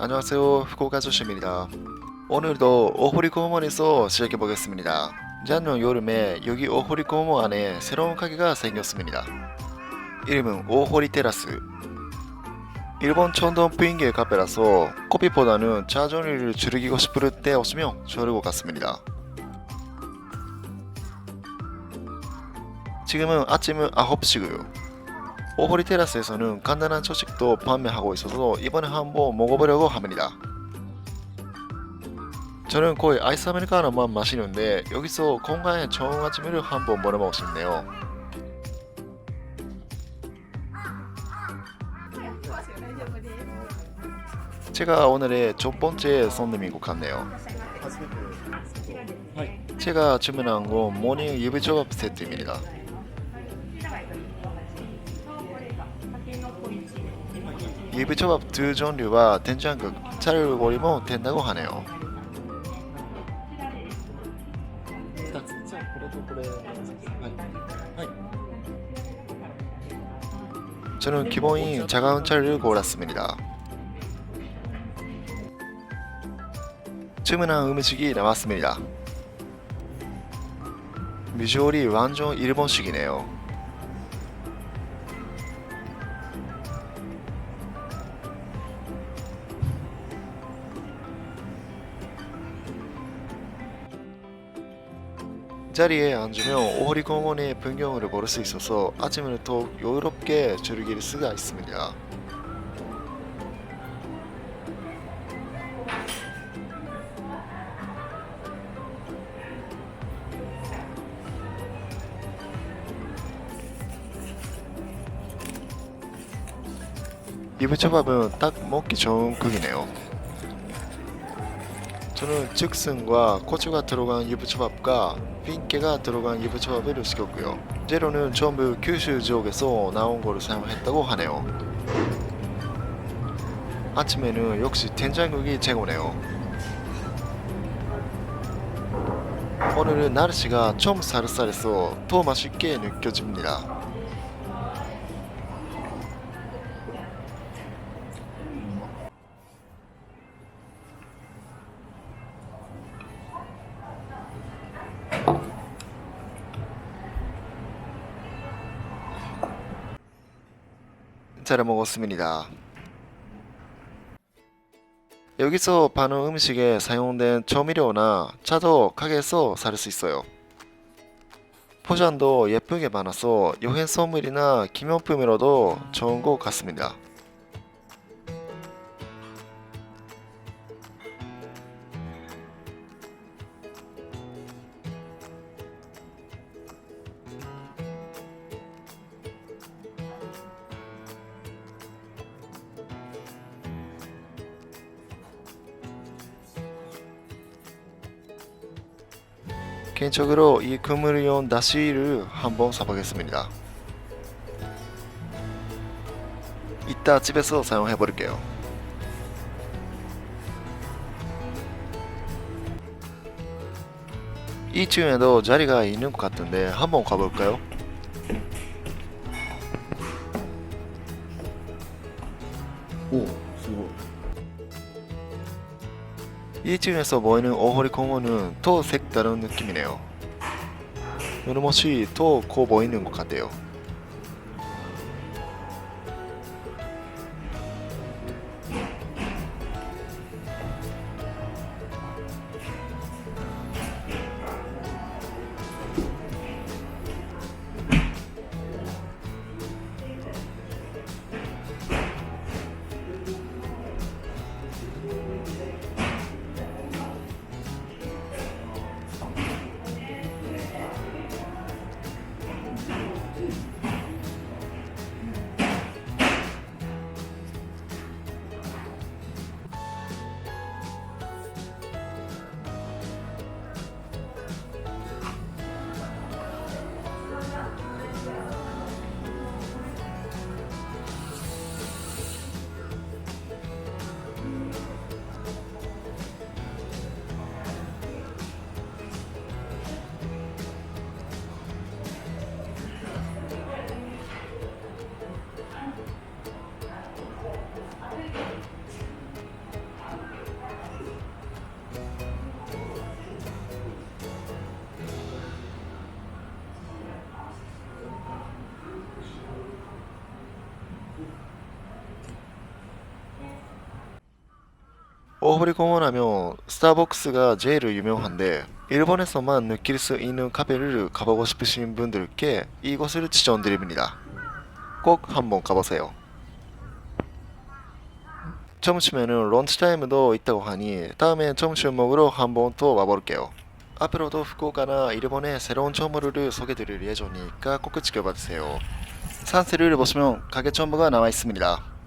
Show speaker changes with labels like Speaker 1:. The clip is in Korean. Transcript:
Speaker 1: 안녕하세요. 후쿠오카 조심입니다. 오늘도 오호리 공원에서 시작해 보겠습니다. 작년 여름에 여기 오호리 공원 안에 새로운 가게가 생겼습니다. 이름은 오호리 테라스. 일본 천돈 부인계 카페라서 커피보다는 자전을 즐기고 싶을 때 오시면 좋을 것 같습니다. 지금은 아침 9시고요 오호리 테라스에서는 간단한 초식도 판매하고 있어서 이번에 한번 먹어보려고 합니다. 저는 거의 아이스 아메리카노만 마시는데 여기서 건강에 좋은 아침을 한번 먹어보고 싶네요. 제가 오늘의 첫 번째 손님인 것 같네요. 제가 주문한 건 모닝 유부초밥 세트입니다. 예비초밥 두 종류와 된장국 차를 버리면 된다고 하네요. 저는 기본인 차가운 차를 골랐습니다. 충분한 음식이 남았습니다. 미조리 완전 일본식이네요. 자리에 앉으면 오호리 공원의 풍경을 볼 수 있어서 아침을 더욱 여유롭게 즐길 수가 있습니다. 이부초밥은 딱 먹기 좋은 국이네요. 저는 즉승과 고추가 들어간 유부초밥과 빈깨가 들어간 유부초밥을 시켰고요. 재료는 전부 규슈 지역에서 나온 거를 사용했다고 하네요. 아침에는 역시 된장국이 최고네요. 오늘은 날씨가 좀 쌀쌀해서 더 맛있게 느껴집니다. 잘 먹었습니다. 여기서 파는 음식에 사용된 조미료나 차도 가게에서 살 수 있어요. 포장도 예쁘게 많아서 여행 선물이나 기념품으로도 좋은 것 같습니다. 개인적으로 이 그물이온 나시를 한번 사보겠습니다. 이따 집에서 사용해 볼게요. 이 층에도 자리가 있는 것 같은데 한번 가볼까요?
Speaker 2: 오すご い
Speaker 1: 2층에서 보이는 오호리 공원은 더 색다른 느낌이네요. 눈모시 더고 보이는 것 같아요. 호리 공원 하면 스타벅스가 제일 유명한데 일본에서만 느낄 수 있는 카페를 가보고 싶으신 분들께 이곳을 추천드립니다. 꼭 한번 가보세요. 점심에는 런치타임도 있다고 하니 다음에 점심 먹으러 한번 또 와볼게요. 앞으로도 후쿠오카나 일본의 새로운 정보를 소개드릴 예정이니까 꼭 지켜봐주세요. 산세를 보시면 가게 정보가 나와 있습니다.